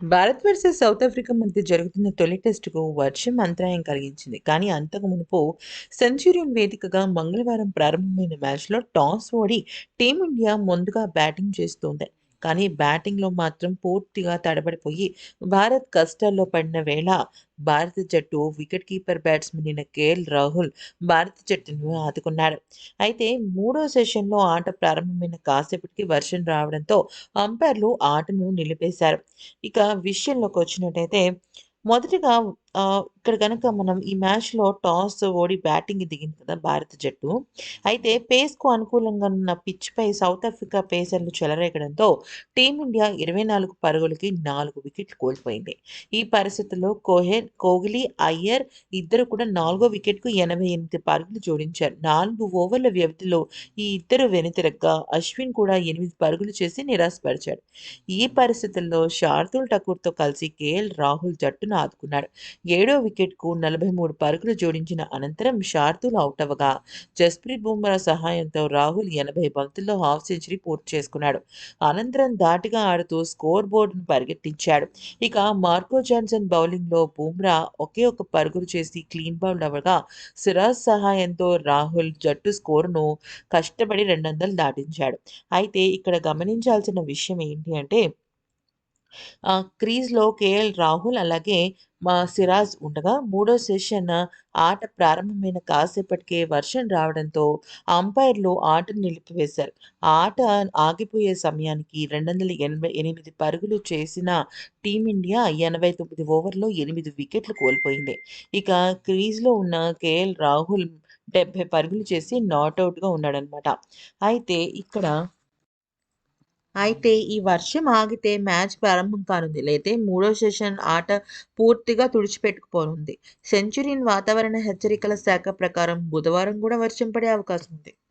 Bharat versus south Africa మధ్య జరుగుతున్న తొలి టెస్టుకు వర్షం అంతరాయం కలిగించింది. కానీ అంతకు మునుపు సెంచురియన్ వేదికగా మంగళవారం ప్రారంభమైన మ్యాచ్లో టాస్ ఓడి టీమిండియా ముందుగా బ్యాటింగ్ చేస్తోంది. కానీ బ్యాటింగ్లో మాత్రం పూర్తిగా తడబడిపోయి భారత్ కష్టాల్లో పడిన వేళ భారత జట్టు వికెట్ కీపర్ బ్యాట్స్మెన్ అయిన కేఎల్ రాహుల్ భారత జట్టును ఆదుకున్నాడు. అయితే మూడో సెషన్లో ఆట ప్రారంభమైన కాసేపటికి వర్షం రావడంతో అంపైర్లు ఆటను నిలిపేశారు. ఇక విషయంలోకి వచ్చినట్టయితే మొదటగా ఇక్కడ కనుక మనం ఈ మ్యాచ్‌లో టాస్ ఓడి బ్యాటింగ్ దిగింది కదా భారత జట్టు. అయితే పేస్‌కు అనుకూలంగా ఉన్న పిచ్‌పై సౌత్ ఆఫ్రికా పేసర్లు చెలరేగడంతో టీమిండియా 24 పరుగులకి నాలుగు వికెట్లు కోల్పోయింది. ఈ పరిస్థితుల్లో కోహెన్, కోహ్లీ, అయ్యర్ ఇద్దరు కూడా నాలుగో వికెట్‌కు 88 పరుగులు జోడించారు. నాలుగు ఓవర్ల వ్యవధిలో ఈ ఇద్దరు వెనుతిరగ్గా అశ్విన్ కూడా ఎనిమిది పరుగులు చేసి నిరాశపరిచాడు. ఈ పరిస్థితుల్లో శార్దుల్ ఠాకూర్‌తో కలిసి కేఎల్ రాహుల్ జట్టును ఆదుకున్నాడు. ఏడో వికెట్‌కు 43 పరుగులు జోడించిన అనంతరం శార్దూల్ అవ్వగా జస్ప్రీత్ బుమ్రా సహాయంతో రాహుల్ 80 బంతుల్లో హాఫ్ సెంచరీ పూర్తి చేసుకున్నాడు. అనంతరం ధాటిగా ఆడుతూ స్కోర్ బోర్డును పరిగెట్టించాడు. ఇక మార్కో జాన్సన్ బౌలింగ్‌లో బుమ్రా ఒకే ఒక పరుగులు చేసి క్లీన్ బౌల్డ్ అవ్వగా సిరాజ్ సహాయంతో రాహుల్ జట్టు స్కోరును కష్టపడి 200 దాటించాడు. అయితే ఇక్కడ గమనించాల్సిన విషయం ఏంటి అంటే క్రీజ్‌లో కేఎల్ రాహుల్ అలాగే మా సిరాజ్ ఉండగా మూడో సెషన్ ఆట ప్రారంభమైన కాసేపటికే వర్షం రావడంతో అంపైర్లు ఆటను నిలిపివేశారు. ఆట ఆగిపోయే సమయానికి 288 పరుగులు చేసిన టీమిండియా 89 ఓవర్‌లో ఎనిమిది వికెట్లు కోల్పోయింది. ఇక క్రీజ్‌లో ఉన్న కేఎల్ రాహుల్ 70 పరుగులు చేసి నాట్అవుట్గా ఉన్నాడనమాట. అయితే ఇక్కడ అయితే ఈ వర్షం ఆగితే మ్యాచ్ ప్రారంభం కానుంది. లేతే మూడో సెషన్ ఆట పూర్తిగా తుడిచిపెట్టుకుపోనుంది. సెంచురీన్ వాతావరణ హెచ్చరికల శాఖ ప్రకారం బుధవారం కూడా వర్షం పడే అవకాశం ఉంది.